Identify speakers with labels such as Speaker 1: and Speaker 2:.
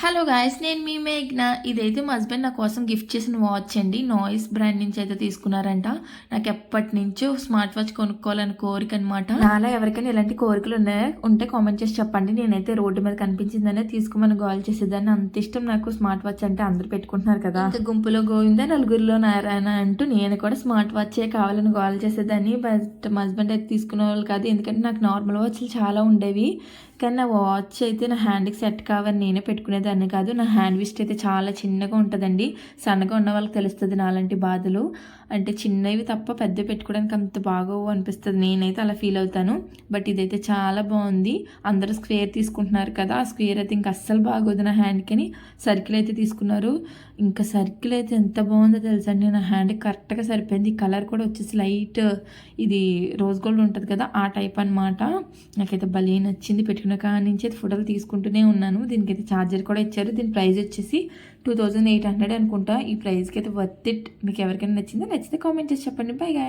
Speaker 1: Hello guys నేను మీ మేఘ్న. ఇదైతే మా హస్బెండ్ నా కోసం గిఫ్ట్ చేసిన వాచ్ అండి. నాయిస్ బ్రాండ్ నుంచి అయితే తీసుకున్నారంట. నాకు ఎప్పటి నుంచో స్మార్ట్ వాచ్ కొనుక్కోవాలని కోరిక అనమాట నాలా ఎవరికైనా ఇలాంటి కోరికలు ఉన్నాయా? ఉంటే కామెంట్ చేసి చెప్పండి. నేనైతే రోడ్డు మీద కనిపించిందనే తీసుకోమని గోల్ చేసేదాన్ని. అంత ఇష్టం నాకు స్మార్ట్ వాచ్ అంటే అందరూ పెట్టుకుంటున్నారు కదా. ఇంకా గుంపులో గోవిందా నలుగురిలో నారాయణ అంటూ నేను కూడా స్మార్ట్ వాచే కావాలని గోల్ చేసేదాన్ని. బట్ మా హస్బెండ్ అయితే తీసుకునే వాళ్ళు కాదు. ఎందుకంటే నాకు నార్మల్ వాచ్లు చాలా ఉండేవి. కానీ నా వాచ్ అయితే నా హ్యాండ్కి సెట్ కావాలని నేనే పెట్టుకునేదాన్ని. దాన్ని కాదు నా హ్యాండ్ విస్ట్ అయితే చాలా చిన్నగా ఉంటుందండి. సన్నగా ఉన్న వాళ్ళకి తెలుస్తుంది నాలాంటి బాధలు. అంటే చిన్నవి తప్ప పెద్ద పెట్టుకోవడానికి అంత బాగోవు అనిపిస్తుంది. నేనైతే అలా ఫీల్ అవుతాను. బట్ ఇదైతే చాలా బాగుంది. అందరూ స్క్వేర్ తీసుకుంటున్నారు కదా ఆ స్క్వేర్ అయితే ఇంకా అస్సలు బాగోదు నా హ్యాండ్కి అని సర్కిల్ అయితే తీసుకున్నారు. ఇంకా సర్కిల్ అయితే ఎంత బాగుందో తెలుసా అండి నా హ్యాండ్ కరెక్ట్గా సరిపోయింది. కలర్ కూడా వచ్చేసి లైట్ ఇది రోజ్ గోల్డ్ ఉంటుంది కదా ఆ టైప్ అనమాట నాకైతే భలే నచ్చింది. పెట్టుకున్న కాడి నుంచి అయితే ఫోటోలు తీసుకుంటూనే ఉన్నాను. దీనికైతే ఛార్జర్ కూడా కూడా ఇచ్చారు. దీని ప్రైస్ వచ్చేసి టూ థౌజండ్ ఎయిట్ హండ్రెడ్ అనుకుంటా. ఈ ప్రైస్కి అయితే వర్త్ ఇట్ మీకు ఎవరికైనా నచ్చిందో నచ్చితే కామెంట్ చేసి చెప్పండి. By guy